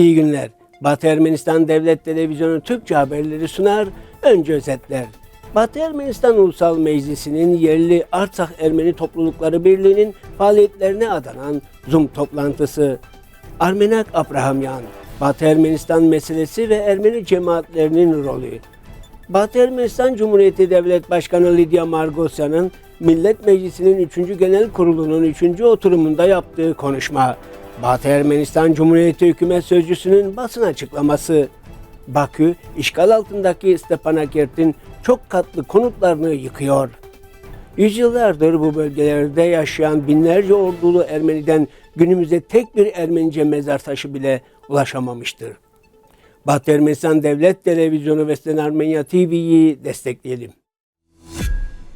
İyi günler. Batı Ermenistan Devlet Televizyonu Türkçe haberleri sunar. Önce özetler. Batı Ermenistan Ulusal Meclisi'nin yerli Artsakh Ermeni Toplulukları Birliği'nin faaliyetlerine adanan Zoom toplantısı. Armenak Abrahamyan, Batı Ermenistan meselesi ve Ermeni cemaatlerinin rolü. Batı Ermenistan Cumhuriyeti Devlet Başkanı Lidya Margosyan'ın Millet Meclisi'nin 3. Genel Kurulu'nun 3. oturumunda yaptığı konuşma. Batı Ermenistan Cumhuriyeti Hükümet Sözcüsü'nün basın açıklaması. Bakü, işgal altındaki Stepanakert'in çok katlı konutlarını yıkıyor. Yüzyıllardır bu bölgelerde yaşayan binlerce ordulu Ermeniden günümüzde tek bir Ermenice mezar taşı bile ulaşamamıştır. Batı Ermenistan Devlet Televizyonu ve Sen Armenya TV'yi destekleyelim.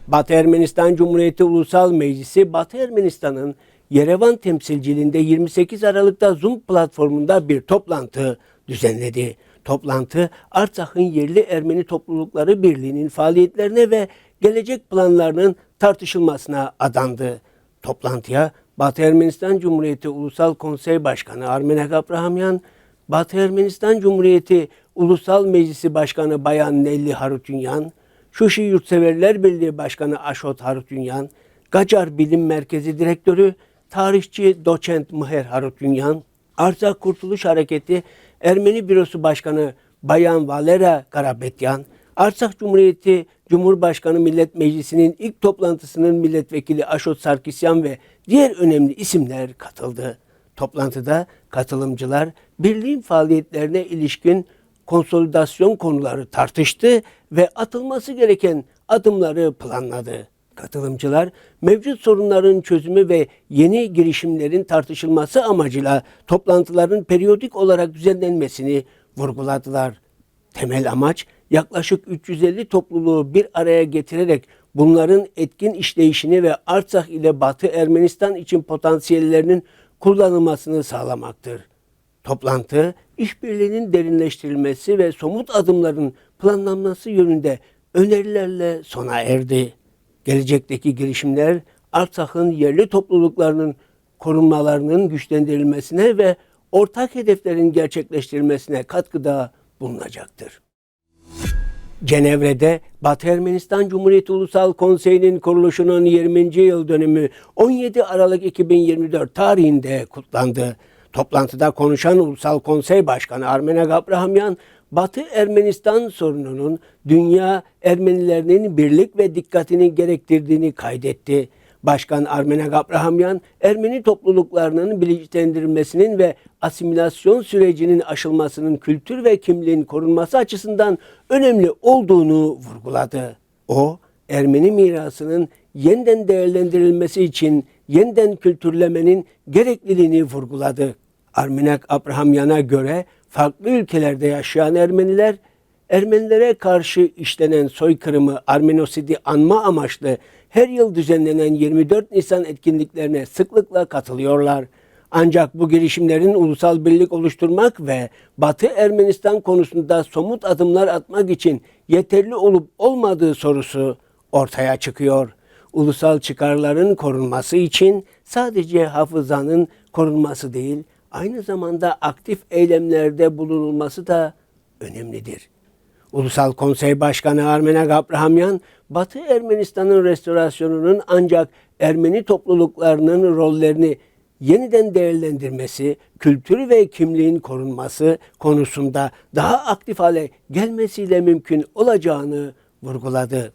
Batı Ermenistan Cumhuriyeti Ulusal Meclisi Batı Ermenistan'ın Yerevan temsilciliğinde 28 Aralık'ta Zoom platformunda bir toplantı düzenledi. Toplantı Artsak'ın yerli Ermeni toplulukları birliğinin faaliyetlerine ve gelecek planlarının tartışılmasına adandı. Toplantıya Batı Ermenistan Cumhuriyeti Ulusal Konsey Başkanı Armenak Abrahamyan, Batı Ermenistan Cumhuriyeti Ulusal Meclisi Başkanı Bayan Nelli Harutyunyan, Şuşi Yurtseverler Birliği Başkanı Aşot Harutyunyan, Gacar Bilim Merkezi Direktörü tarihçi doçent Mıher Harutyunyan, Arsak Kurtuluş Hareketi Ermeni Bürosu Başkanı Bayan Valera Karabetyan, Arsak Cumhuriyeti Cumhurbaşkanı Millet Meclisi'nin ilk toplantısının milletvekili Aşot Sarkisyan ve diğer önemli isimler katıldı. Toplantıda katılımcılar birliğin faaliyetlerine ilişkin konsolidasyon konuları tartıştı ve atılması gereken adımları planladı. Katılımcılar mevcut sorunların çözümü ve yeni girişimlerin tartışılması amacıyla toplantıların periyodik olarak düzenlenmesini vurguladılar. Temel amaç yaklaşık 350 topluluğu bir araya getirerek bunların etkin işleyişini ve Artsakh ile Batı Ermenistan için potansiyellerinin kullanılmasını sağlamaktır. Toplantı, işbirliğinin derinleştirilmesi ve somut adımların planlanması yönünde önerilerle sona erdi. Gelecekteki girişimler Artsakh'ın yerli topluluklarının korunmalarının güçlendirilmesine ve ortak hedeflerin gerçekleştirilmesine katkıda bulunacaktır. Cenevre'de Batı Ermenistan Cumhuriyeti Ulusal Konseyi'nin kuruluşunun 20. yıl dönümü 17 Aralık 2024 tarihinde kutlandı. Toplantıda konuşan Ulusal Konsey Başkanı Armenak Abrahamyan, Batı Ermenistan sorununun dünya Ermenilerinin birlik ve dikkatini gerektirdiğini kaydetti. Başkan Armenak Abrahamyan, Ermeni topluluklarının bilinçlendirilmesinin ve asimilasyon sürecinin aşılmasının kültür ve kimliğin korunması açısından önemli olduğunu vurguladı. O, Ermeni mirasının yeniden değerlendirilmesi için yeniden kültürlemenin gerekliliğini vurguladı. Armenak Abrahamyan'a göre farklı ülkelerde yaşayan Ermeniler, Ermenilere karşı işlenen soykırımı Armenosidi anma amaçlı her yıl düzenlenen 24 Nisan etkinliklerine sıklıkla katılıyorlar. Ancak bu girişimlerin ulusal birlik oluşturmak ve Batı Ermenistan konusunda somut adımlar atmak için yeterli olup olmadığı sorusu ortaya çıkıyor. Ulusal çıkarların korunması için sadece hafızanın korunması değil, aynı zamanda aktif eylemlerde bulunulması da önemlidir. Ulusal Konsey Başkanı Armenak Abrahamyan, Batı Ermenistan'ın restorasyonunun ancak Ermeni topluluklarının rollerini yeniden değerlendirmesi, kültürü ve kimliğin korunması konusunda daha aktif hale gelmesiyle mümkün olacağını vurguladı.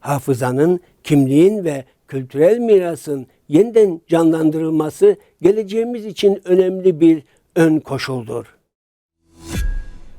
Hafızanın, kimliğin ve kültürel mirasın yeniden canlandırılması geleceğimiz için önemli bir ön koşuldur.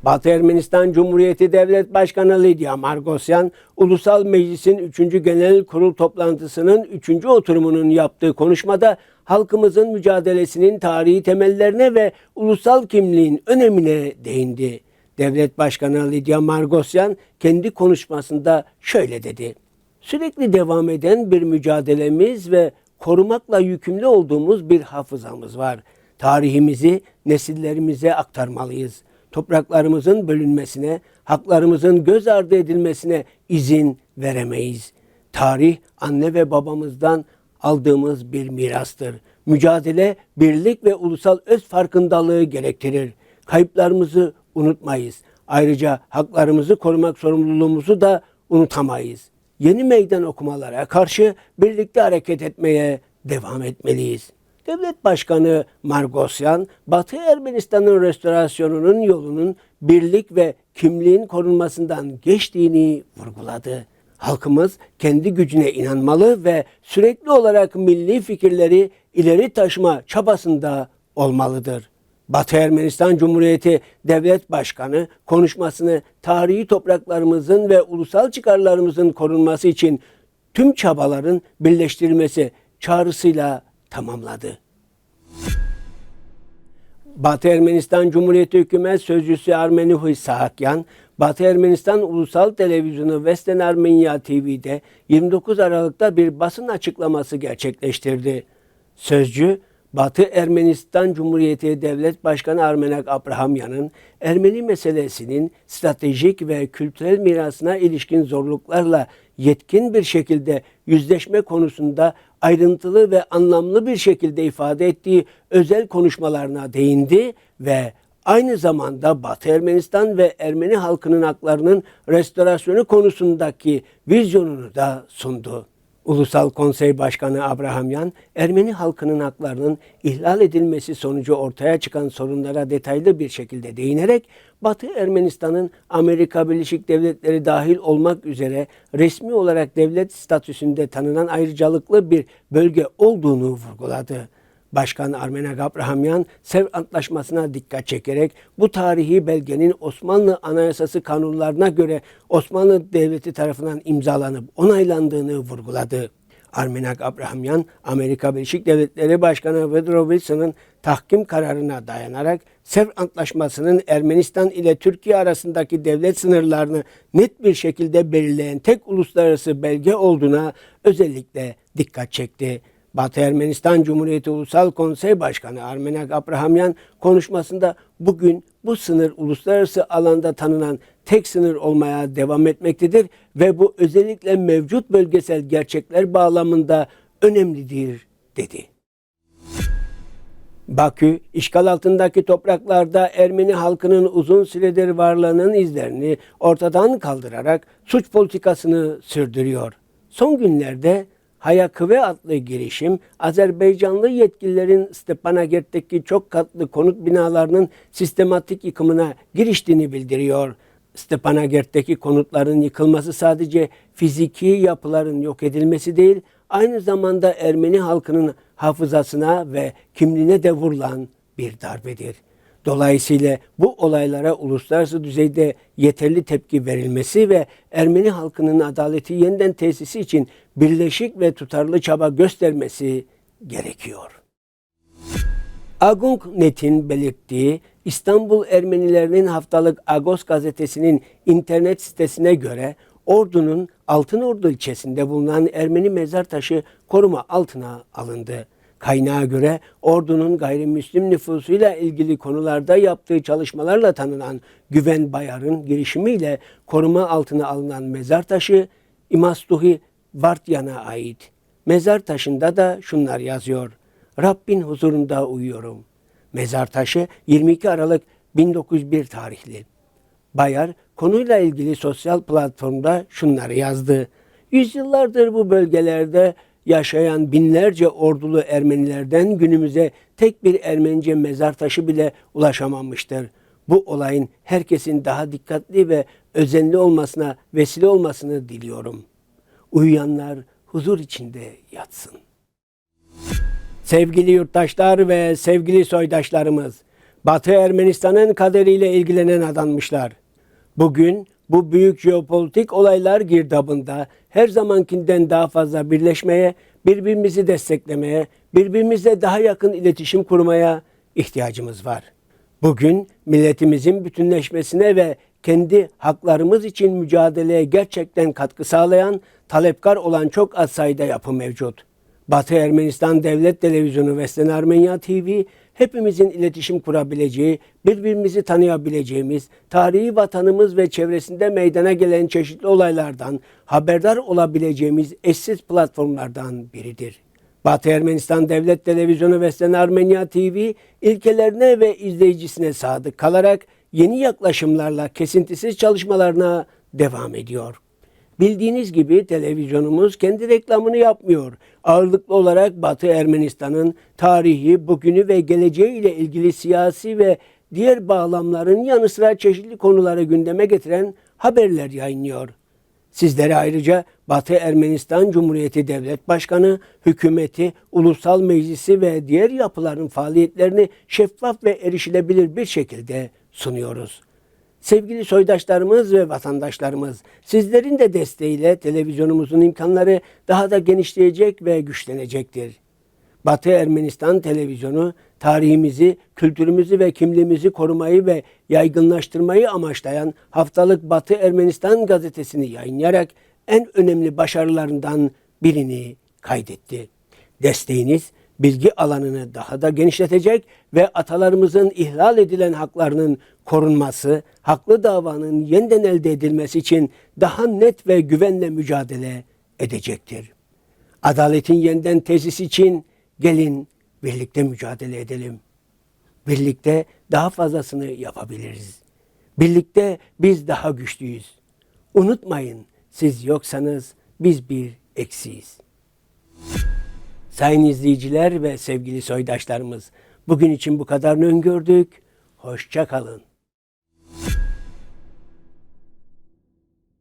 Batı Ermenistan Cumhuriyeti Devlet Başkanı Lidya Margosyan, Ulusal Meclis'in 3. Genel Kurul toplantısının 3. oturumunun yaptığı konuşmada halkımızın mücadelesinin tarihi temellerine ve ulusal kimliğin önemine değindi. Devlet Başkanı Lidya Margosyan kendi konuşmasında şöyle dedi. Sürekli devam eden bir mücadelemiz ve korumakla yükümlü olduğumuz bir hafızamız var. Tarihimizi nesillerimize aktarmalıyız topraklarımızın bölünmesine, haklarımızın göz ardı edilmesine izin veremeyiz. Tarih anne ve babamızdan aldığımız bir mirastır. Mücadele, birlik ve ulusal öz farkındalığı gerektirir. kayıplarımızı unutmayız. Ayrıca haklarımızı korumak sorumluluğumuzu da unutamayız. Yeni meydan okumalara karşı birlikte hareket etmeye devam etmeliyiz. Devlet Başkanı Margosyan, Batı Ermenistan'ın restorasyonunun yolunun birlik ve kimliğin korunmasından geçtiğini vurguladı. Halkımız kendi gücüne inanmalı ve sürekli olarak milli fikirleri ileri taşıma çabasında olmalıdır. Batı Ermenistan Cumhuriyeti Devlet Başkanı konuşmasını tarihi topraklarımızın ve ulusal çıkarlarımızın korunması için tüm çabaların birleştirilmesi çağrısıyla tamamladı. Batı Ermenistan Cumhuriyeti Hükümet Sözcüsü Armenihuy Sahakyan, Batı Ermenistan Ulusal Televizyonu Western Armenia TV'de 29 Aralık'ta bir basın açıklaması gerçekleştirdi. Sözcü, Batı Ermenistan Cumhuriyeti Devlet Başkanı Armenak Abrahamyan'ın Ermeni meselesinin stratejik ve kültürel mirasına ilişkin zorluklarla yetkin bir şekilde yüzleşme konusunda ayrıntılı ve anlamlı bir şekilde ifade ettiği özel konuşmalarına değindi ve aynı zamanda Batı Ermenistan ve Ermeni halkının haklarının restorasyonu konusundaki vizyonunu da sundu. Ulusal Konsey Başkanı Abrahamyan, Ermeni halkının haklarının ihlal edilmesi sonucu ortaya çıkan sorunlara detaylı bir şekilde değinerek, Batı Ermenistan'ın Amerika Birleşik Devletleri dahil olmak üzere resmi olarak devlet statüsünde tanınan ayrıcalıklı bir bölge olduğunu vurguladı. Başkan Armenak Abrahamyan, Sev Antlaşması'na dikkat çekerek bu tarihi belgenin Osmanlı Anayasası kanunlarına göre Osmanlı Devleti tarafından imzalanıp onaylandığını vurguladı. Armenak Abrahamyan, Amerika Birleşik Devletleri Başkanı Woodrow Wilson'ın tahkim kararına dayanarak Sev Antlaşması'nın Ermenistan ile Türkiye arasındaki devlet sınırlarını net bir şekilde belirleyen tek uluslararası belge olduğuna özellikle dikkat çekti. Batı Ermenistan Cumhuriyeti Ulusal Konsey Başkanı Armenak Abrahamyan konuşmasında bugün bu sınır uluslararası alanda tanınan tek sınır olmaya devam etmektedir ve bu özellikle mevcut bölgesel gerçekler bağlamında önemlidir dedi. Bakü, işgal altındaki topraklarda Ermeni halkının uzun süredir varlığının izlerini ortadan kaldırarak suç politikasını sürdürüyor. Son günlerde Hayakıve adlı girişim Azerbaycanlı yetkililerin Stepanakert'teki çok katlı konut binalarının sistematik yıkımına giriştiğini bildiriyor. Stepanakert'teki konutların yıkılması sadece fiziki yapıların yok edilmesi değil, aynı zamanda Ermeni halkının hafızasına ve kimliğine de vurulan bir darbedir. Dolayısıyla bu olaylara uluslararası düzeyde yeterli tepki verilmesi ve Ermeni halkının adaleti yeniden tesisi için birleşik ve tutarlı çaba göstermesi gerekiyor. Agung Net'in belirttiği İstanbul Ermenilerinin haftalık Agos gazetesinin internet sitesine göre Ordu'nun Altınordu ilçesinde bulunan Ermeni mezar taşı koruma altına alındı. Kaynağa göre ordunun gayrimüslim nüfusuyla ilgili konularda yaptığı çalışmalarla tanınan Güven Bayar'ın girişimiyle koruma altına alınan mezar taşı İmastuhi Vartyan'a ait. Mezar taşında da şunlar yazıyor. Rabbin huzurunda uyuyorum. Mezar taşı 22 Aralık 1901 tarihli. Bayar konuyla ilgili sosyal platformda şunları yazdı. Yüzyıllardır bu bölgelerde yaşayan binlerce ordulu Ermenilerden günümüze tek bir Ermenice mezar taşı bile ulaşamamıştır. Bu olayın herkesin daha dikkatli ve özenli olmasına vesile olmasını diliyorum. Uyuyanlar huzur içinde yatsın. Sevgili yurttaşlar ve sevgili soydaşlarımız, Batı Ermenistan'ın kaderiyle ilgilenen adanmışlar. Bugün bu büyük jeopolitik olaylar girdabında her zamankinden daha fazla birleşmeye, birbirimizi desteklemeye, birbirimizle daha yakın iletişim kurmaya ihtiyacımız var. Bugün milletimizin bütünleşmesine ve kendi haklarımız için mücadeleye gerçekten katkı sağlayan, talepkar olan çok az sayıda yapı mevcut. Batı Ermenistan Devlet Televizyonu Western Armenia TV hepimizin iletişim kurabileceği, birbirimizi tanıyabileceğimiz, tarihi vatanımız ve çevresinde meydana gelen çeşitli olaylardan haberdar olabileceğimiz eşsiz platformlardan biridir. Batı Ermenistan Devlet Televizyonu ve Sen Armenya TV ilkelerine ve izleyicisine sadık kalarak yeni yaklaşımlarla kesintisiz çalışmalarına devam ediyor. Bildiğiniz gibi televizyonumuz kendi reklamını yapmıyor. Ağırlıklı olarak Batı Ermenistan'ın tarihi, bugünü ve geleceği ile ilgili siyasi ve diğer bağlamların yanı sıra çeşitli konuları gündeme getiren haberler yayınlıyor. Sizlere ayrıca Batı Ermenistan Cumhuriyeti Devlet Başkanı, hükümeti, ulusal meclisi ve diğer yapıların faaliyetlerini şeffaf ve erişilebilir bir şekilde sunuyoruz. Sevgili soydaşlarımız ve vatandaşlarımız, sizlerin de desteğiyle televizyonumuzun imkanları daha da genişleyecek ve güçlenecektir. Batı Ermenistan televizyonu tarihimizi, kültürümüzü ve kimliğimizi korumayı ve yaygınlaştırmayı amaçlayan haftalık Batı Ermenistan gazetesini yayınlayarak en önemli başarılarından birini kaydetti. Desteğiniz bilgi alanını daha da genişletecek ve atalarımızın ihlal edilen haklarının korunması, haklı davanın yeniden elde edilmesi için daha net ve güvenle mücadele edecektir. Adaletin yeniden tesis için gelin birlikte mücadele edelim. Birlikte daha fazlasını yapabiliriz. Birlikte biz daha güçlüyüz. Unutmayın siz yoksanız biz bir eksiyiz. Sayın izleyiciler ve sevgili soydaşlarımız, bugün için bu kadarını öngördük. Hoşça kalın.